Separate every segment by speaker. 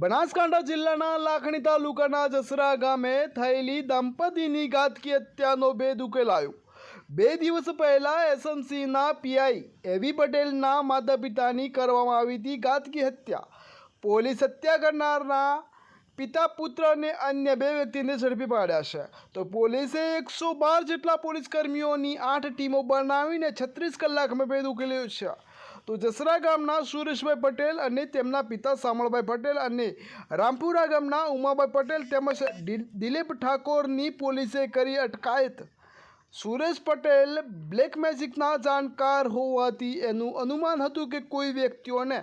Speaker 1: બનાસકાંઠા જિલ્લાના લાખણી તાલુકાના જસરા ગામે થયેલી દંપતીની ઘાતકી હત્યાનો ભેદ ઉકેલાયો. બે દિવસ પહેલાં એસએમસીના પીઆઈ એવી પટેલના માતા પિતાની કરવામાં આવી હતી ઘાતકી હત્યા. પોલીસ હત્યા કરનારના પિતા, પુત્ર અને અન્ય બે વ્યક્તિને ઝડપી પાડ્યા છે. તો પોલીસે એકસો બાર જેટલા પોલીસ કર્મીઓની આઠ ટીમો બનાવીને છત્રીસ કલાકમાં ભેદ ઉકેલ્યો છે. તો જસરા ગામના સુરેશભાઈ પટેલ અને તેમના પિતા સામળભાઈ પટેલ અને રામપુરા ગામના ઉમાભાઈ પટેલ તેમજ દિલીપ ઠાકોરની પોલીસે કરી અટકાયત. સુરેશ પટેલ બ્લેક મેજિકના જાણકાર હોવાથી એનું અનુમાન હતું કે કોઈ વ્યક્તિઓને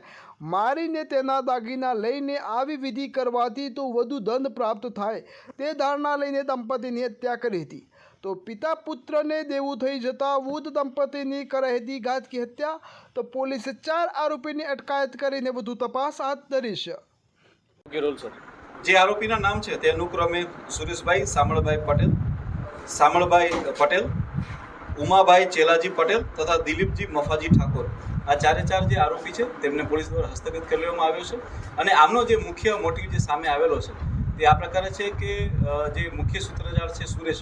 Speaker 1: મારીને તેના દાગીના લઈને આવી વિધિ કરવાથી તો વધુ દંડ પ્રાપ્ત થાય. તે ધારણા લઈને દંપતીની હત્યા કરી હતી. તો પિતા પુત્રને દેવું થઈ જતા વૃદ્ધ દંપતીની હતી ઘાતકી હત્યા તો પોલીસે ચાર આરોપીની અટકાયત કરીને વધુ તપાસ હાથ ધરી છે.
Speaker 2: સર.
Speaker 3: જે આરોપીના નામ છે તે અનુક્રમે સુરેશભાઈ સામળભાઈ પટેલ સામળભાઈ પટેલ ઉમાભાઈ ચેલાજી પટેલ તથા દિલીપજી મફાજી ઠાકોર. આ ચારે ચાર જે આરોપી છે તેમને પોલીસ દ્વારા હસ્તગત કરી લેવામાં આવ્યો છે. અને આમનો જે મુખ્ય મોટિવ જે સામે આવેલો છે તે આ પ્રકારે છે કે જે મુખ્ય સૂત્રધાર છે સુરેશ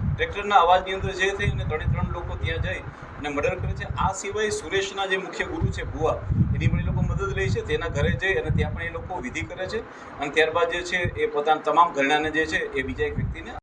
Speaker 3: ટ્રેક્ટરના અવાજની અંદર જે થઈ અને ત્રણે ત્રણ લોકો ત્યાં જઈ અને મર્ડર કરે છે. આ સિવાય સુરેશના જે મુખ્ય ગુરુ છે, ભુવા, એની પણ એ લોકો મદદ લે છે. તેના ઘરે જઈ અને ત્યાં પણ એ લોકો વિધિ કરે છે. અને ત્યારબાદ જે છે, એ પોતાના તમામ ઘરણાને જે છે, એ બીજા એક વ્યક્તિને